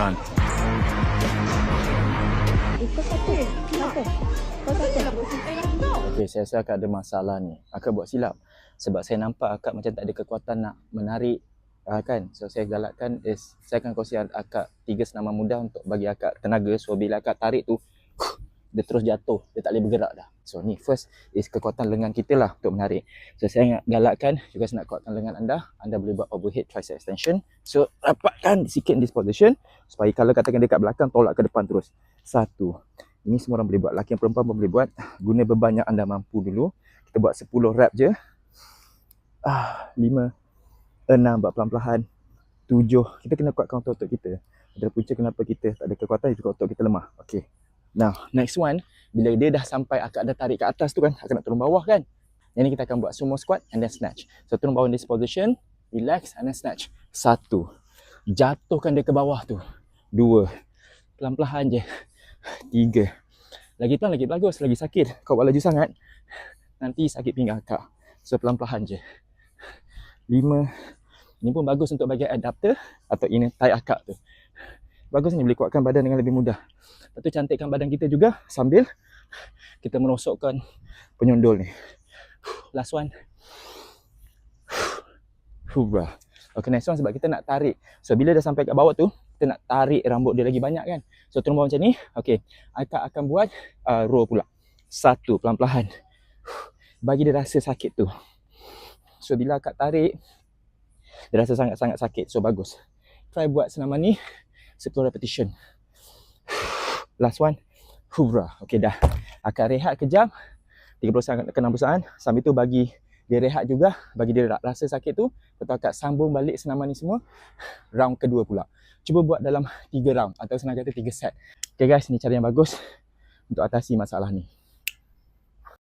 front. Okay, saya rasa akak ada masalah ni. Akak buat silap. Sebab saya nampak akak macam tak ada kekuatan nak menarik uh, kan. So saya galakkan is saya akan kongsi akak tiga senaman mudah untuk bagi akak tenaga. So bila akak tarik tu dia terus jatuh. Dia tak boleh bergerak dah. So ni first is kekuatan lengan kita lah untuk menarik. So saya galakkan juga nak kuatkan lengan anda. Anda boleh buat overhead tricep extension. So rapatkan sikit this position supaya kalau katakan dekat belakang tolak ke depan terus. Satu. Ini semua orang boleh buat. Laki dan perempuan pun boleh buat. Guna beban yang anda mampu dulu. Kita buat 10 rep je. Ah, 5, 6, buat pelan-pelan. 7. Kita kena kuatkan otot-otot kita. Ada punca kenapa kita tak ada kekuatan, itu otot kita lemah. Okay. Now, next one. Bila dia dah sampai akak dah tarik ke atas tu kan, akak nak turun bawah kan. Yang ni kita akan buat sumo squat and then snatch. So, turun bawah in this position. Relax and then snatch. Satu. Jatuhkan dia ke bawah tu. Dua. Pelan-pelan je. Tiga. Lagi pelan lagi bagus, lagi sakit. Kau buat laju sangat, nanti sakit pinggang akak. So pelan-pelan je. Lima. Ini pun bagus untuk bagian adapter atau inner thigh akak tu. Bagus ni boleh kuatkan badan dengan lebih mudah. Lepas tu cantikkan badan kita juga sambil kita merosokkan penyundul ni. Last one. Hurrah. Okay, next one sebab kita nak tarik. So, bila dah sampai kat bawah tu, kita nak tarik rambut dia lagi banyak kan. So, turun bawah macam ni. Okay, akak akan buat uh, roll pula. Satu, pelan-pelan. Bagi dia rasa sakit tu. So, bila akak tarik, dia rasa sangat-sangat sakit. So, bagus. Try buat senaman ni, 10 repetition. Last one. Hurrah. Okay, dah. Akak rehat kejap. 30% ke 60%. Sambil tu bagi dia rehat juga bagi dia rasa sakit tu lepas akak sambung balik senaman ni semua round kedua pula cuba buat dalam 3 round atau senang kata 3 set okay guys ni cara yang bagus untuk atasi masalah ni